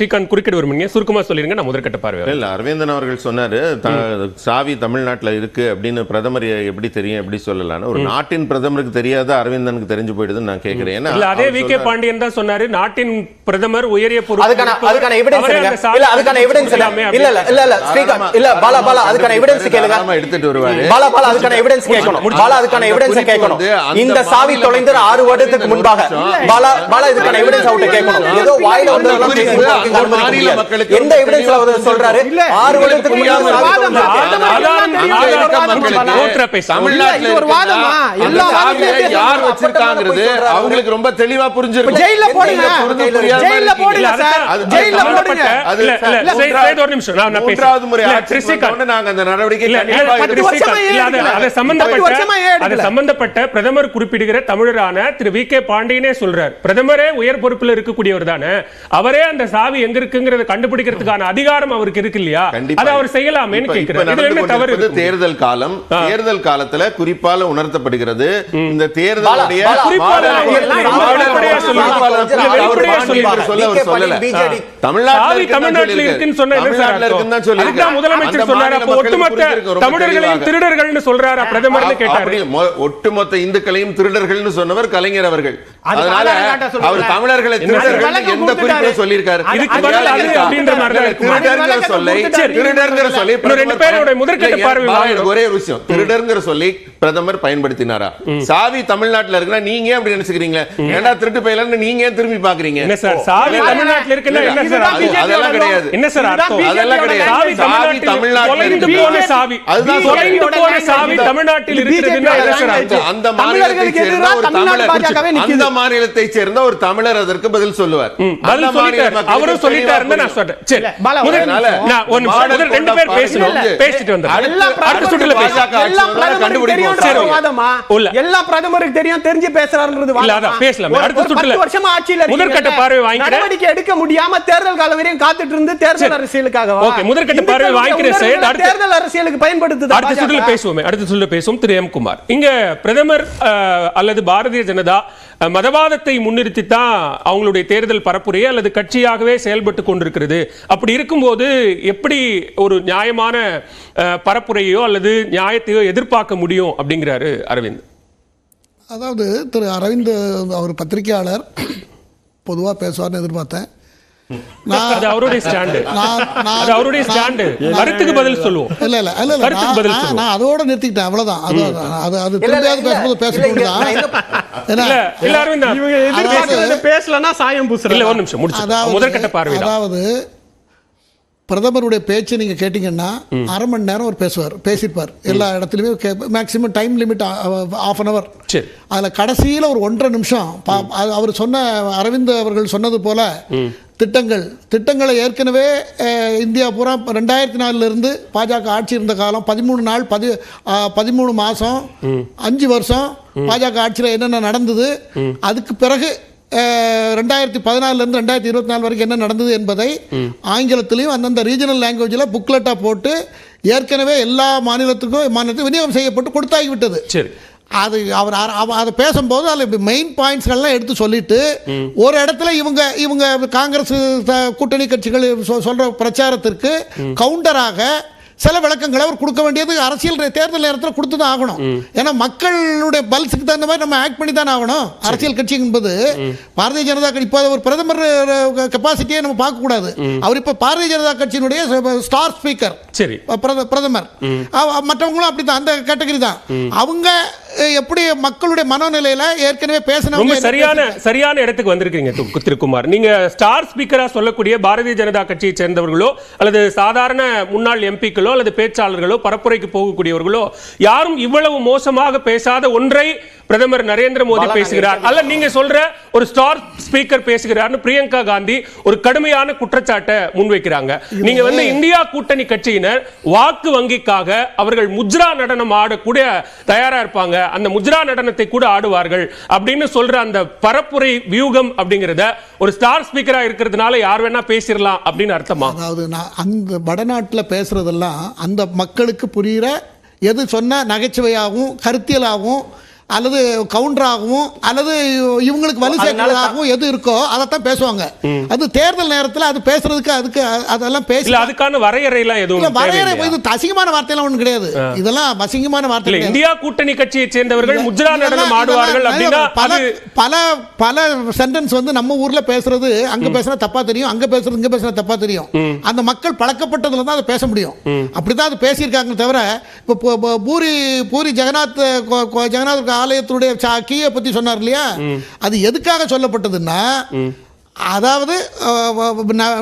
ஸ்ரீகாந்த் குறுக்கிட விரும்புங்க சுருக்கமா சொல்லிருங்க நான் முதற்கட்ட பார்வை இல்ல அரவிந்தன் அவர்கள் சொன்னாரு சாவி தமிழ்நாட்டுல இருக்கு அப்படின்னு பிரதமர் எப்படி தெரியும் எப்படி சொல்லலாம்னு. ஒரு நாட்டின் பிரதமருக்கு தெரியாத அரவிந்தனுக்கு தெரிஞ்சு போயிடுதுன்னு நான் கேட்கிறேன் ஏன்னா இல்ல அதே வி கே பாண்டியன் தான் சொன்னாரு நாட்டின் பிரதமர் உயரிய பொறுப்பு அதுக்கான. அதுக்கான எவிடன்ஸ் இல்ல அதுக்கான எவிடன்ஸ் இல்ல இல்ல இல்ல இல்ல ஸ்ரீகாந்த் இல்ல பாலா பாலா அதுக்கான எவிடன்ஸ் கேளுங்க. எடுத்துட்டு வருவாரு. பாலா பாலா அதுக்கான எவிடன்ஸ் கேட்கணும். பாலா அதுக்கான எவிடன்ஸ் கேட்கணும். இந்த சாவி தொலைந்து ஆறு வருடத்துக்கு முன்பாக. பாலா பாலா இதுக்கான எவிடன்ஸ் அவர்கிட்ட கேட்கணும். ஏதோ வாயில வந்து அந்த அனுமதிக்க மாநில முடியாது. மக்களுக்கு எந்த எவிடன்ஸ்ல அவர் சொல்றாரு? ஆறு வருடத்துக்கு முன்னாடி ஒரு வாதம்? எல்லா யார் வச்சிருக்காங்கிறது. அவங்களுக்கு ரொம்ப தெளிவா போடுங்க. நீங்க போடுங்க இல்ல, சார். சம்பந்தப்பட்ட- போடுங்க. அது இல்ல, ஒரு நிமிஷம். நான் மூன்றாவது முறை ஆட்சிக்கு நாங்க அந்த நடவடிக்கை கண்டிப்பா? சம்பந்தப்பட்ட பிரதமர் குறிப்பிடுகிற தமிழரான திரு வி கே பாண்டியனே சொல்றார். பிரதமரே உயர் பொறுப்புல இருக்கக்கூடியவர் தானே அவரே அந்த சாவி எங்க இருக்குங்கிறத கண்டுபிடிக்கிறதுக்கான அதிகாரம் அவருக்கு இருக்கு இல்லையா. அதை அவர் கொண்டிருப்பது இருக்கு? தேர்தல் காலம். தேர்தல் காலத்துல குறிப்பால உணர்த்தப்படுகிறது. இந்த. தமிழ்நாட்டுல இருக்குன்னு சொன்னா. அதுதான் முதலமைச்சர் சொன்னாரு? ஒட்டுமொத்த தமிழர்களையும். திருடர்கள்னு சொல்றாரா? பிரதமர்னு கேட்டாரு. ஒட்டுமொத்த இந்துக்களையும் திருடர்கள்னு சொன்னவர் கலைஞர் அவர்கள். அதனால. அவர் தமிழர்களை என்ன சார்? திருடர்கள் எந்த குறிப்பில. சொல்லியிருக்காரு. திருடர்ங்கிற சொல்லை. திருடர்ங்கிற சொல்லி ரெண்டு பேரோட முதற்கட்ட பார்வை ஒரே ஒரு விஷயம் திருடர்ங்கிற சொல்லி பிரதமர் பயன்படுத்தினாரா சாவி தமிழ்நாட்டுல இருக்குன்னா நீங்க ஏன் அப்படி நினைச்சுக்கிறீங்க ஏன்டா திருட்டு பயிலன்னு நீங்க ஏன் திரும்பி பாக்குறீங்க என்ன சார் சாவி தமிழ்நாட்டுல இருக்குன்னா என்ன சார் அதெல்லாம் கிடையாது என்ன சார் அர்த்தம் அதெல்லாம் கிடையாது. சாவி தமிழ்நாட்டில் இருக்கு. போன சாவி அதுதான் தொலைந்து சொல்றேன். போன சாவி தமிழ்நாட்டில் இருக்கிறதுன்னா? அந்த மாநிலத்தை சேர்ந்த எதிராக ஒரு தமிழ்நாடு தமிழர் பாஜகவே நிக்குது. அந்த மாநிலத்தை சேர்ந்த ஒரு தமிழர் அதற்கு பதில் சொல்லுவார் அவரும் சொல்லிட்டாருன்னு நான் சொல்றேன் ரெண்டு பேர் பேசணும். பேசிட்டு எல்லா பிரதமருக்கு. தெரியும் தெரிஞ்சு பேசுறாருன்றது பேசலாம். அடுத்த சுற்றுல. வருஷமா ஆட்சியில. முதற்கட்ட பார்வை வாங்கிக்கிறேன். நடவடிக்கை எடுக்க முடியாம தேர்தல் காலம் வரையும் காத்துட்டு இருந்து தேர்தல் ஓகே, முதற்கட்ட பார்வை வாங்கிக்கிறேன் தேர்தல் அரசியலுக்கு பயன்படுத்துதா அடுத்த? சுற்றுல பேசுவோமே அடுத்த சுற்றுல பேசுவோம் திரு எம் குமார் இங்க பிரதமர் அல்லது பாரதிய ஜனதா மதவாதத்தை முன்னிறுத்தி தான் அவங்களுடைய தேர்தல் பரப்புரையை அல்லது கட்சியாகவே செயல்பட்டு கொண்டிருக்கிறது. அப்படி இருக்கும்போது எப்படி ஒரு நியாயமான பரப்புரையோ அல்லது நியாயத்தையோ எதிர்பார்க்க முடியும் அப்படிங்கிறாரு அரவிந்த். அதாவது திரு அரவிந்த் அவர் பத்திரிகையாளர் பொதுவாக பேசுவார்னு எதிர்பார்த்தேன். அது அவருடைய ஸ்டாண்டு நான் நான் அது அவருடைய ஸ்டாண்டு கருத்துக்கு பதில் சொல்லுவோம். இல்ல இல்ல இல்ல இல்ல கருத்துக்கு பதில் நான் சொல்லுவோம். நான் அதோட நிறுத்திக்கிட்டேன் அவ்வளவுதான். அது அது அது இல்ல, இல்ல, திரும்பியாவது பேசும்போது இல்ல, பேசணும் இல்ல, தான் நான் என்ன- ஏன்னா இல்ல இல்ல அரவிந்த். இவங்க எதிர்பார்க்கறது பேசலன்னா சாயம் இல்ல பூசுறாங்க ஒரு நிமிஷம் முடிச்சு. அதாவது முதற்கட்ட பார்வை அதாவது பிரதமருடைய பேச்சு நீங்க கேட்டீங்கன்னா அரை மணி நேரம் அவர் பேசுவார் பேசியிருப்பார். எல்லா இடத்துலையுமே maximum time limit half an hour அதில் கடைசியில் ஒரு ஒன்றரை நிமிஷம் அவர் சொன்ன அரவிந்த் அவர்கள் சொன்னது போல திட்டங்கள். திட்டங்களை ஏற்கனவே இந்தியா பூரா ரெண்டாயிரத்தி நாலுலேருந்து பாஜக ஆட்சி இருந்த காலம் பதிமூணு நாள் பதி பதிமூணு மாதம் அஞ்சு வருஷம் பாஜக ஆட்சியில் என்னென்ன நடந்தது அதுக்கு பிறகு ரெண்டாயிரத்தி பதினாலிருந்து ரெண்டாயிரத்தி இருபத்தி நாலு வரைக்கும் என்ன நடந்தது என்பதை ஆங்கிலத்திலையும் அந்தந்த ரீஜனல் லாங்குவேஜில் புக்லெட்டாக போட்டு ஏற்கனவே எல்லா மாநிலத்துக்கும் மாநிலத்துக்கும் விநியோகம் செய்யப்பட்டு கொடுத்தாகி விட்டது சரி. அது அவர் அதை பேசும்போது அதில் மெயின் பாயிண்ட்ஸ்கள்லாம் எடுத்து சொல்லிட்டு ஒரு இடத்துல இவங்க இவங்க காங்கிரஸ் கூட்டணி கட்சிகள் சொ- சொல்ற பிரச்சாரத்திற்கு கவுண்டராக சில விளக்கங்களை அவர் கொடுக்க வேண்டியது அரசியல் தேர்தல் நேரத்தில் கொடுத்து தான் ஆகணும் ஏன்னா மக்களுடைய பல்ஸுக்கு தகுந்த மாதிரி நம்ம ஆக்ட் பண்ணி தானே ஆகணும். அரசியல் கட்சி என்பது பாரதிய ஜனதா கட்சி இப்போ ஒரு பிரதமர் கெப்பாசிட்டியே நம்ம பார்க்கக்கூடாது. அவர் இப்போ பாரதிய ஜனதா கட்சியினுடைய ஸ்டார் ஸ்பீக்கர் சரி. பிரத- பிரதமர். மற்றவங்களும் அப்படிதான் அந்த கேட்டகரி தான். அவங்க எப்படி மக்களுடைய மனோநிலையில ஏற்கனவே பேசினவங்க சரியான சரியான இடத்துக்கு வந்திருக்கீங்க திருக்குமார். நீங்க ஸ்டார் ஸ்பீக்கரா சொல்லக்கூடிய பாரதிய ஜனதா கட்சியை சேர்ந்தவர்களோ அல்லது சாதாரண முன்னாள் எம்பிக்களோ அல்லது பேச்சாளர்களோ பரப்புரைக்கு போகக்கூடியவர்களோ யாரும் இவ்வளவு மோசமாக பேசாத ஒன்றை பிரதமர் நரேந்திர மோடி பேசுகிறார். அல்ல நீங்க சொல்ற ஒரு ஸ்டார் ஸ்பீக்கர் பேசுகிறார்னு பிரியங்கா காந்தி ஒரு கடுமையான குற்றச்சாட்டை முன்வைக்கிறாங்க. நீங்க வந்து இந்தியா கூட்டணி கட்சியினர் வாக்கு வங்கிக்காக அவர்கள் முஜ்ரா நடனம் ஆடக்கூடிய தயாரா இருப்பாங்க. அந்த முஜ்ரா நடனத்தை கூட ஆடுவார்கள் அப்படின்னு சொல்ற அந்த பரப்புரை வியூகம் அப்படிங்கறத ஒரு ஸ்டார் ஸ்பீக்கரா இருக்கிறதுனால யார் வேணா பேசிடலாம் அப்படின்னு அர்த்தமா? அதாவது நான் அந்த வடநாட்டில் பேசுறதெல்லாம் அந்த மக்களுக்கு புரிகிற எது சொன்னா நகைச்சுவையாகவும் கருத்தியலாகவும் அல்லது கவுண்டராகவும் அல்லது இவங்களுக்கு வலு சேர்க்கிறதாகவும் எது இருக்கோ அதைத்தான் பேசுவாங்க. அது தேர்தல் நேரத்தில் அது பேசுறதுக்கு அதுக்கு அதெல்லாம் பேச இல்ல அதுக்கான வரையறை எல்லாம் இல்ல எதுவும் வரையறை? இது அசிங்கமான வார்த்தையெல்லாம் ஒண்ணு கிடையாது. இதெல்லாம் அசிங்கமான வார்த்தை. இந்தியா கூட்டணி கட்சியை சேர்ந்தவர்கள் முஜ்ரா நடனம் ஆடுவார்கள் பல பல பல சென்டென்ஸ் வந்து நம்ம ஊர்ல பேசுறது அங்க பேசுனா தப்பா தெரியும் அங்க பேசுறது இங்க பேசுனா தப்பா தெரியும். அந்த மக்கள் பழக்கப்பட்டதுல தான் அதை பேச முடியும். அப்படிதான் அது பேசியிருக்காங்க தவிர இப்போ பூரி பூரி ஜெகநாத் ஜெகநாத் ஆலயத்துடைய சா- கீயை பத்தி சொன்னார் இல்லையா? அது எதுக்காக சொல்லப்பட்டதுன்னா அதாவது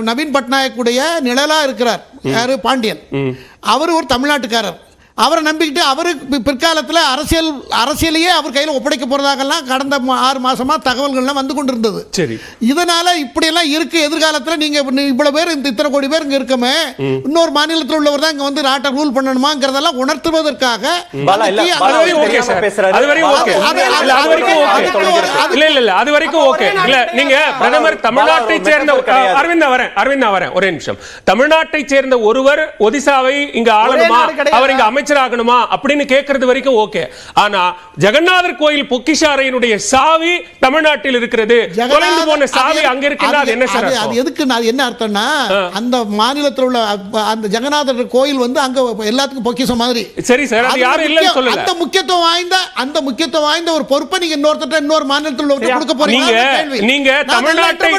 நவீன் பட்நாயக்குடைய நிழலா இருக்கிறார். யாரு? பாண்டியன். அவர் ஒரு தமிழ்நாட்டுக்காரர். அவரை நம்பிக்கிட்டு அவரு பிற்காலத்துல அரசியல் அரசியலையே அவர் கையில ஒப்படைக்க போறதாகலாம் கடந்த ஆறு மாசமா தகவல்கள்லாம் வந்து கொண்டிருந்தது. சரி. இதனால இப்படியெல்லாம் இருக்கு எதிர்காலத்துல நீங்க இப்ப நீ இவ்வளவு பேர் இந்த இத்தனை கோடி பேர் இங்க இருக்கமே. இன்னொரு மாநிலத்தில் உள்ளவர் தான் இங்க வந்து நாட்டை ரூல் பண்ணணுமாங்கிறதெல்லாம் உணர்த்துவதற்காக அது வரைக்கும் ஓகே. இல்ல நீங்க பிரதமர் தமிழ்நாட்டை சேர்ந்த. அரவிந்த் வரேன் அரவிந்த் வரேன் ஒரே நிமிஷம். தமிழ்நாட்டை சேர்ந்த ஒருவர் ஒடிசாவை இங்க ஆளணுமா? நாடு கிடையாது. அவர் இங்க அமைச்சராகணுமா அப்படின்னு கேட்கறது வரைக்கும் ஓகே. ஆனா ஜெகநாதர் கோயில் பொக்கிஷ அறையினுடைய சாவி தமிழ்நாட்டில் இருக்கிறது. தொலைந்து போன சாவி அங்க இருக்குன்னா அது என்ன சார் அது-? எதுக்கு அது என்ன அர்த்தம்னா அந்த மாநிலத்தில் உள்ள அந்த ஜெகநாதர் கோயில் வந்து அங்க எல்லாத்துக்கும் பொக்கிஷம் மாதிரி. சரி சார் அது யாரும் இல்லைன்னு சொல்லல. அந்த முக்கியத்துவம் வாய்ந்த அந்த முக்கியத்துவம் வாய்ந்த ஒரு பொறுப்பை நீங்க இன்னொருத்தட்ட இன்னொரு மாநிலத்தில் கொடுக்க போறீங்க. நீங்க நீங்க தமிழ்நாட்டை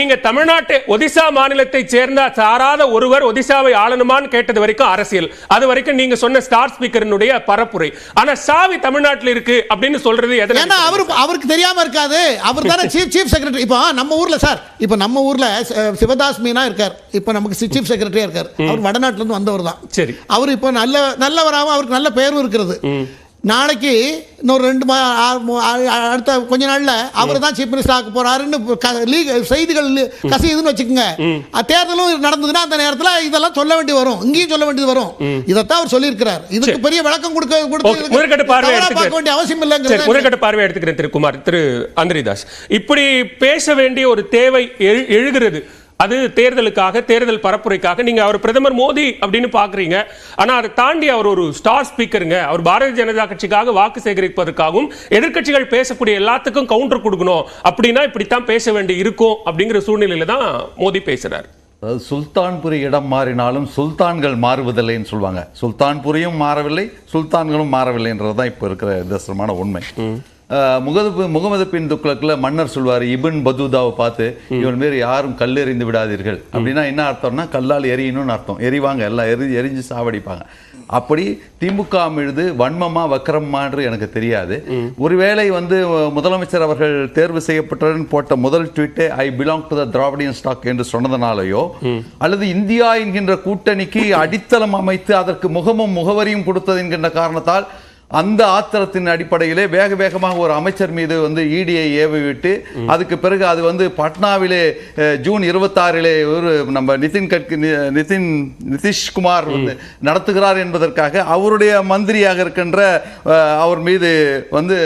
நீங்க தமிழ்நாட்டை ஒடிசா மாநிலத்தை சேர்ந்த சாராத ஒருவர் ஒடிசாவை ஆளணுமான்னு கேட்டது வரைக்கும் அரசியல். அது வரைக்கும் நீங்க சொன்ன ஸ்டார் ஸ்பீக்கரினுடைய பரப்புரை. ஆனா சாவி தமிழ்நாட்டில் இருக்கு அப்படின்னு சொல்றது ஏன்னா அவரு அவருக்கு தெரியாம இருக்காது. அவர் தானே சீஃப் சீஃப் செக்ரட்டரி இப்போ நம்ம ஊர்ல சார் இப்போ நம்ம ஊர்ல சிவதாஸ் மீனா இருக்கார். இப்போ நமக்கு சீஃப் செக்ரட்டரியா இருக்கார். அவர் வடநாட்டுல இருந்து வந்தவர் தான். சரி. அவர் இப்போ நல்ல நல்லவராகவும் அவருக்கு நல்ல பெயரும் இருக்கிறது. நாளைக்கு இன்னொரு ரெண்டு மா அடுத்த கொஞ்ச நாள்ல அவர் தான் சீஃப் மினிஸ்டர் ஆக்க போறாருன்னு செய்திகள் கசியுதுன்னு வச்சுக்கோங்க. தேர்தலும் நடந்ததுன்னா அந்த நேரத்துல இதெல்லாம் சொல்ல வேண்டி வரும். இங்கேயும் சொல்ல வேண்டியது வரும். இதைத்தான் அவர் சொல்லியிருக்கிறார். இதுக்கு பெரிய விளக்கம் கொடுக்க கொடுத்து. பார்க்க வேண்டிய அவசியம் இல்லைங்கிறது முதற்கட்ட பார்வை எடுத்துக்கிறேன் திரு குமார் திரு அந்திரிதாஸ். இப்படி பேச வேண்டிய ஒரு தேவை எழு- எழுகிறது. அது தேர்தலுக்காக தேர்தல் பரப்புரைக்காக. நீங்க அவர் பிரதமர் மோடி அப்படின்னு பாக்குறீங்க ஆனா அதை தாண்டி அவர் ஒரு ஸ்டார் ஸ்பீக்கருங்க அவர் பாரதிய ஜனதா கட்சிக்காக வாக்கு சேகரிப்பதற்காகவும் எதிர்க்கட்சிகள் பேசக்கூடிய எல்லாத்துக்கும் கவுண்டர் கொடுக்கணும். அப்படின்னா இப்படித்தான் பேச வேண்டி இருக்கும் அப்படிங்கிற சூழ்நிலையில தான் மோடி பேசுறாரு. அதாவது சுல்தான்புரி இடம் மாறினாலும் சுல்தான்கள் மாறுவதில்லைன்னு சொல்லுவாங்க சுல்தான்புரியும் மாறவில்லை சுல்தான்களும் மாறவில்லைன்றது தான் இப்போ இருக்கிற நிதர்சனமான உண்மை. முகது முகமது பின் துக்ளக்கில் மன்னர் சொல்வார் இபின் பதூதாவை பார்த்து இவன் மாரி யாரும் கல் எறிந்து விடாதீர்கள். அப்படின்னா என்ன அர்த்தம்னா கல்லால் எரியணும்னு அர்த்தம். எரிவாங்க எல்லாம் எரி எரிஞ்சு சாவடிப்பாங்க. அப்படி திமுக மீது வன்மமா வக்கரமான்று எனக்கு தெரியாது. ஒருவேளை வந்து முதலமைச்சர் அவர்கள் தேர்வு செய்யப்பட்டவுடன் போட்ட முதல் ட்வீட்டே I belong to the Dravidian stock என்று சொன்னதனாலேயோ அல்லது இந்தியா என்கின்ற கூட்டணிக்கு அடித்தளம் அமைத்து அதற்கு முகமும் முகவரியும் கொடுத்தது என்கின்ற காரணத்தால் அந்த ஆத்திரத்தின் அடிப்படையிலே வேக வேகமாக ஒரு அமைச்சர் மீது வந்து இடியை ஏவி விட்டு அதுக்கு பிறகு அது வந்து பட்னாவிலே ஜூன் இருபத்தாறிலே ஒரு நம்ம நிதின் கட்கரி நிதின் நிதிஷ்குமார் வந்து நடத்துகிறார் என்பதற்காக அவருடைய மந்திரியாக இருக்கின்ற அவர் மீது வந்து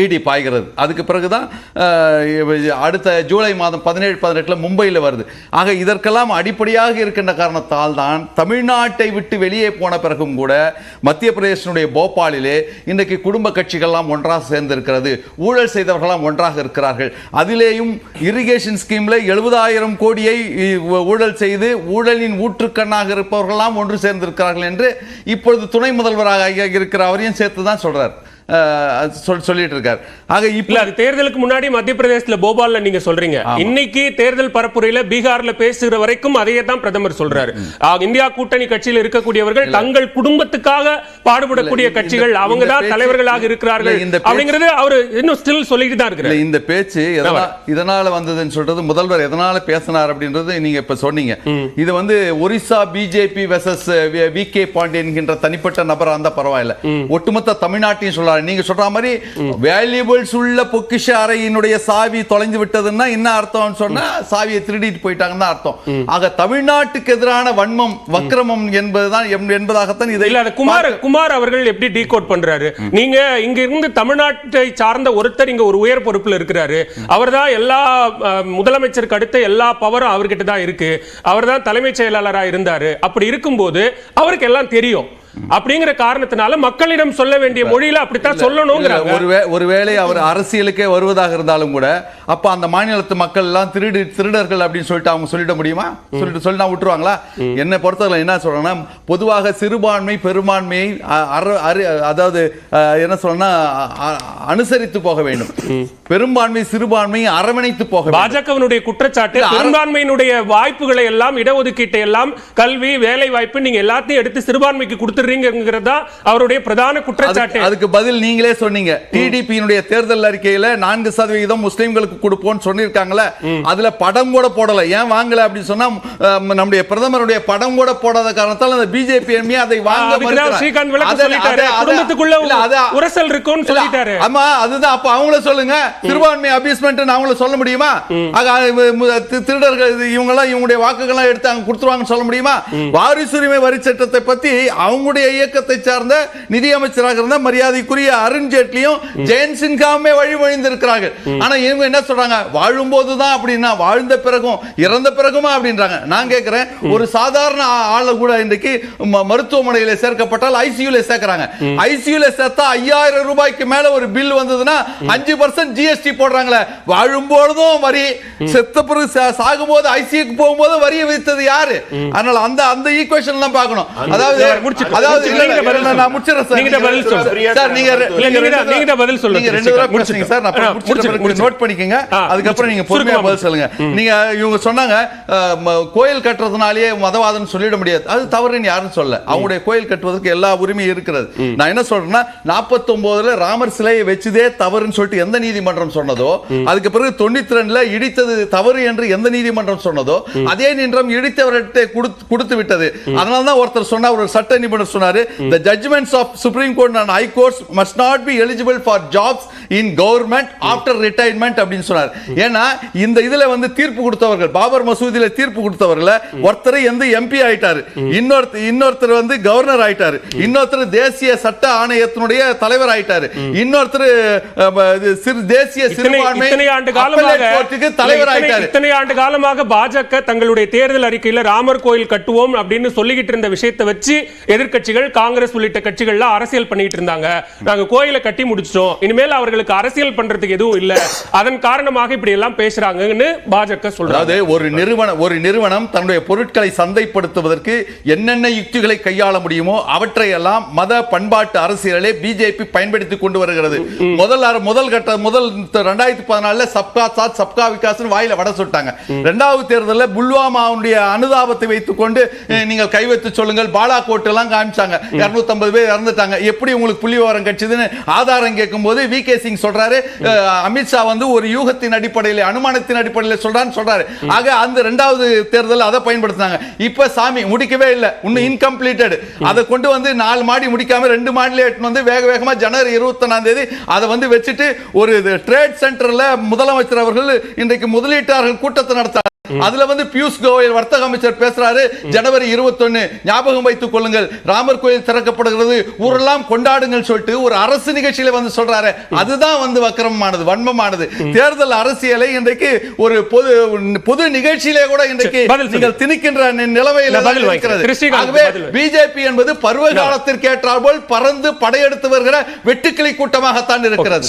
ஈடி பாய்கிறது. அதுக்கு பிறகுதான் தான் அடுத்த ஜூலை மாதம் பதினேழு பதினெட்டில் மும்பையில் வருது. ஆக இதற்கெல்லாம் அடிப்படையாக இருக்கின்ற காரணத்தால் தான் தமிழ்நாட்டை விட்டு வெளியே போன பிறகும் கூட மத்திய பிரதேசனுடைய போபாலிலே இன்றைக்கு குடும்ப கட்சிகள்லாம் ஒன்றாக சேர்ந்திருக்கிறது. ஊழல் செய்தவர்களாம் ஒன்றாக இருக்கிறார்கள். அதிலேயும் இரிகேஷன் ஸ்கீமில் எழுபதாயிரம் கோடியை ஊழல் செய்து ஊழலின் ஊற்றுக்கண்ணாக இருப்பவர்களாம் ஒன்று சேர்ந்திருக்கிறார்கள் என்று இப்பொழுது துணை முதல்வராக இருக்கிற அவரையும் சேர்த்து தான் சொல்கிறார் சொல்லிட்டு இருக்கார் ஆக இப்போ தேர்தலுக்கு முன்னாடி மத்திய பிரதேசத்துல போபால்ல நீங்க சொல்றீங்க. இன்னைக்கு தேர்தல் பரப்புரையில பீகார்ல பேசுகிற வரைக்கும் அதையே தான் பிரதமர் சொல்றாரு. இந்தியா கூட்டணி கட்சியில் இருக்கக்கூடியவர்கள் தங்கள் குடும்பத்துக்காக பாடுபடக்கூடிய கட்சிகள் அவங்க தான் தலைவர்களாக இருக்கிறார்கள் அப்படிங்கிறது அவர் இன்னும் ஸ்டில் சொல்லிட்டு தான் இருக்கிறார். இந்த பேச்சு இதனால வந்ததுன்னு சொல்றது முதல்வர் எதனால பேசினார் அப்படின்றது நீங்க இப்ப சொன்னீங்க. இது வந்து Orissa BJP versus V K Pandian தனிப்பட்ட நபரா இருந்தா பரவாயில்ல. ஒட்டுமொத்த தமிழ்நாட்டையும் சொல்றாரு. நீங்க சொல்ற மாதிரி வேல்யூபிள்ஸ் உள்ள பொக்கிஷ அறையினுடைய சாவி தொலைஞ்சு விட்டதுன்னா என்ன அர்த்தம்னு சொன்னா சாவியை திருடிட்டு போயிட்டாங்கன்னு அர்த்தம். ஆக தமிழ்நாட்டுக்கு எதிரான வன்மம் வக்கிரமம் என்பதுதான் என்பதாகத்தான் இதை இல்ல குமார் குமார் அவர்கள் எப்படி டீகோட் பண்றாரு? நீங்க இங்க இருந்து தமிழ்நாட்டை சார்ந்த ஒருத்தர் இங்க ஒரு உயர் பொறுப்புல இருக்கிறாரு. அவர்தான் எல்லா முதலமைச்சருக்கு அடுத்த எல்லா பவரும் அவர்கிட்ட தான் இருக்கு. அவர்தான் தலைமைச் செயலாளரா இருந்தாரு. அப்படி இருக்கும்போது அவருக்கு எல்லாம் தெரியும். அப்படிங்கிற காரணத்தினால மக்களிடம் சொல்ல வேண்டிய மொழியில அப்படித்தான் சொல்லணுங்கிறாங்க. ஒருவேளை அவர் அரசியலுக்கே வருவதாக இருந்தாலும் கூட அப்ப அந்த மாநிலத்து மக்கள் எல்லாம் திருடு திருடர்கள் அப்படின்னு சொல்லிட்டு அவங்க சொல்லிட முடியுமா? சொல்லிட்டு சொல்லினா விட்டுருவாங்களா? என்னை பொறுத்தவரை என்ன சொல்றேன்னா பொதுவாக சிறுபான்மை பெரும்பான்மையை அதாவது என்ன அ- அனுசரித்து போக வேண்டும். பெரும்பான்மை சிறுபான்மையை அரவணைத்து போக பாஜகவினுடைய குற்றச்சாட்டு பெரும்பான்மையினுடைய வாய்ப்புகளை எல்லாம் இடஒதுக்கீட்டை எல்லாம் கல்வி வேலை வாய்ப்பு நீங்க எல்லாத்தையும் எடுத்து சிறுபான்மைக்கு கொடுத்துறீங்கிறதா அவருடைய பிரதான குற்றச்சாட்டு. அதுக்கு பதில் நீங்களே சொன்னீங்க. டிடிபியினுடைய தேர்தல் அறிக்கையில நான்கு சதவிகிதம் முஸ்லிம்களுக்கு கொடுப்போம்னு சொல்லியிருக்காங்களே அதுல படம் கூட போடல. ஏன் வாங்கல அப்படின்னு சொன்னா நம்முடைய பிரதமருடைய படம் கூட போடாத காரணத்தால் அந்த பிஜேபி எம்பி அதை வாங்க. ஸ்ரீகாந்த் விளக்கம் சொல்லிட்டாரு. குடும்பத்துக்குள்ள உரசல் இருக்கும்னு சொல்லிட்டாரு. ஆமா அதுதான். அப்ப அவங்கள சொல்லுங்க. சிறுபான்மை அபியூஸ்மெண்ட் அவங்கள சொல்ல முடியுமா? திருடர்கள் இவங்க எல்லாம் இவங்களுடைய வாக்குகள் எடுத்து அங்க கொடுத்துருவாங்கன்னு சொல்ல முடியுமா? வாரிசுரிமை வரி சட்டத்தை பத்தி அவங்களுடைய இயக்கத்தை சார்ந்த நிதியமைச்சராக இருந்த மரியாதைக்குரிய அருண் ஜேட்லியும் ஜெயந்த் சின்ஹாவுமே வழிமொழிந்திருக்கிறார்கள் ஆனா இவங்க என்ன சொல்றாங்க? வாழும்போது தான் அப்படின்னா வாழ்ந்த பிறகும் இறந்த பிறகுமா? அப்படின்றாங்க. நான் கேட்கிறேன் ஒரு சாதாரண ஆளை கூட இன்றைக்கு மருத்துவமனையில சேர்க்கப்பட்டால் ஐசியூல சேர்க்கறாங்க. ஐசியூல சேர்த்தா ஐயாயிரம் ரூபாய்க்கு மேல ஒரு பில் வந்ததுன்னா அஞ்சு பர்சன்ட் ஜிஎஸ்டி போடுறாங்களே. வாழும்பொழுதும் வரி செத்த பிறகு சாகும்போது ஐசியூக்கு போகும்போது வரியை விதித்தது யாரு? அதனால அந்த அந்த ஈக்குவேஷன் எல்லாம் பார்க்கணும். அதாவது அதாவது முடிச்சிட்டு இல்ல, இல்ல, நீங்க பதில் இல்ல, நான் முடிச்சிடுறேன் சார். நீங்க பதில் சொல்லுங்க. சார் நீங்க ரெ- இல்ல, நீங்க ரெண்டு தான்- நீங்க தான் பதில் சொல்லுங்க, நீங்க ரெண்டு ஸ்ரீகாந்த். தடவை பேசுறீங்க சார் நான் ஆ, அப்புறம் முடிச்சிட்ட முடிச்சிட்டு, பிறகு முடிச்சிட்டு. நோட் பண்ணிக்கங்க. ஆ, அதுக்கப்புறம் நீங்க பொறுமையா சுருக்கமா பதில் சொல்லுங்க. நீங்க இவங்க சொன்னாங்க அஹ், ம- கோயில் கட்டுறதுனாலே மதவாதம் சொல்லிட முடியாது. அது தவறுன்னு யாரும் சொல்ல அவங்களுடைய கோயில் கட்டுவதற்கு எல்லா உரிமையும் இருக்கிறது. நான் என்ன சொல்றேன்னா 49 ராமர் சிலையை வச்சதே தவறுன்னு சொல்லிட்டு எந்த நீதிமன்றம் சொன்னதோ அதுக்கு பிறகு தொண்ணூத்தி ரெண்டுல இடித்தது தவறு என்று எந்த நீதிமன்றம் சொன்னதோ அதே நீதிமன்றம் இடித்தவர்கிட்ட கொடுத்து- விட்டது அதனால தான் ஒருத்தர் சொன்னார் ஒரு சட்ட நிபுணர் சொன்னாரு the judgments of supreme court and high courts must not be eligible for jobs in government after retirement அப்படின்னு சொன்னார். ஏன்னா இந்த இதுல வந்து தீர்ப்பு கொடுத்தவர்கள் பாபர் மசூதியில தீர்ப்பு கொடுத்தவர்கள ஒருத்தர் எந்த எம்பி ஆயிட்டாரு. இன்னொருத்தர் இன்னொருத்தர் வந்து கவர்னர் ஆயிட்டாரு. இன்னொருத்தர் தேசிய சட்ட ஆணையத்தினுடைய தலைவர் ஆயிட்டாரு. இன்னொருத்தர் தேசிய சிறுபான்மை தலைவர் ஆயிட்டாரு. இத்தனை ஆண்டு காலமாக பாஜக தங்களுடைய தேர்தல் அறிக்கையில ராமர் கோயில் கட்டுவோம் அப்படின்னு சொல்லிக்கிட்டு இருந்த விஷயத்தை வச்சு எதிர்க்கட்சிகள் காங்கிரஸ் உள்ளிட்ட கட்சிகள்லாம் அரசியல் பண்ணிட்டு இருந்தாங்க. நாங்க கோயிலை கட்டி முடிச்சிட்டோம். இனிமேல் அவர்களுக்கு அரசியல் பண்றதுக்கு எதுவும் இல்ல. அதன் காரணமாக இப்படி எல்லாம் பேசுறாங்கன்னு பாஜக சொல்றாங்க. ஒரு நிறுவனம் ஒரு நிறுவனம் தன்னுடைய பொருட்களை சந்தைப்படுத்துவதற்கு என்னென்ன யுக்திகளை கையாள முடியுமோ அவற்றை எல்லாம் மத பண்பாட்டு அரசியலே பிஜேபி பயன்படுத்தி கொண்டு வருகிறது. முதல் முதல் கட்ட முதல் ரெண்டாயிரத்தி பதினாலுல சப்கா சாத் சப்கா விகாஸ் வாயில வட சுட்டாங்க. இரண்டாவது தேர்தலில் புல்வாமாவுடைய அனுதாபத்தை வைத்துக் கொண்டு அஹ், நீங்கள் கை வைத்து சொல்லுங்கள் பாலாகோட் எல்லாம் காமிச்சாங்க. 250 பேர் இறந்துட்டாங்க. எப்படி உங்களுக்கு புள்ளி விவரம் கிடைச்சதுன்னு ஆதாரம் கேட்கும்போது வி கே சிங் சொல்றாரு. அமித்ஷா வந்து ஒரு யூகத்தின் அடிப்படையில் அனுமானத்தின் அடிப்படையில் சொல்றான்னு சொல்றாரு. ஆக அந்த இரண்டாவது தேர்தல் அதை பயன்படுத்தினாங்க. இப்ப சாமி முடிக்கவே இல்லை. இன்னும் இன்கம்ப்ளீட்டட் அதை கொண்டு வந்து நாலு மாடி முடிக்காம ரெண்டு மாடியில எட்டு வந்து வேக வேகமா ஜனவரி இருபத்தொன்னாம் தேதி அதை வந்து வச்சுட்டு ஒரு ட்ரேட் சென்டர்ல முதலமைச்சர் அவர்கள் இன்றைக்கு முதலீட்டாளர்கள் கூட்டத்தை நடத்த அதுல வந்து பியூஷ் கோயல் வர்த்தக அமைச்சர் பேசுறாரு. ஜனவரி 21 ஞாபகம் வைத்துக் கொள்ளுங்கள். ராமர் கோயில் திறக்கப்படுகிறது. ஊரெல்லாம் கொண்டாடுங்கள் சொல்லிட்டு ஒரு அரசு நிகழ்ச்சியில வந்து சொல்றாரு. அதுதான் வந்து வக்கரமானது வன்மமானது. தேர்தல் அரசியலை இன்றைக்கு ஒரு பொது பொது நிகழ்ச்சியிலே கூட இன்றைக்கு நீங்கள் திணிக்கின்ற நி- நிலைமையில இல்ல, தான் பதில் வாங்கிக்கிறேன். இருக்கிறது. திரு ஸ்ரீகாந்த் ஆகவே பிஜேபி என்பது பருவ காலத்திற்கு ஏற்றாற்போல் பறந்து படையெடுத்து வருகிற வெட்டுக்கிளி கூட்டமாகத்தான் இருக்கிறது.